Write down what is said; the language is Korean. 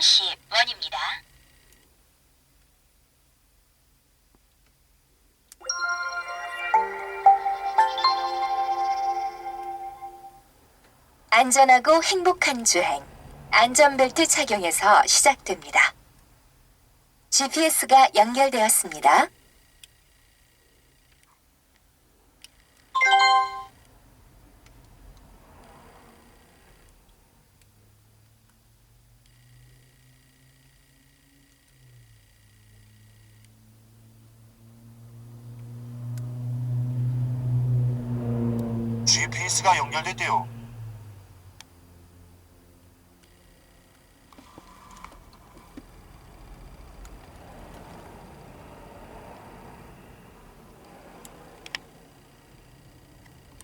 30원입니다. 안전하고 행복한 주행. 안전벨트 착용에서 시작됩니다. GPS가 연결되었습니다. GPS가 연결됐대요.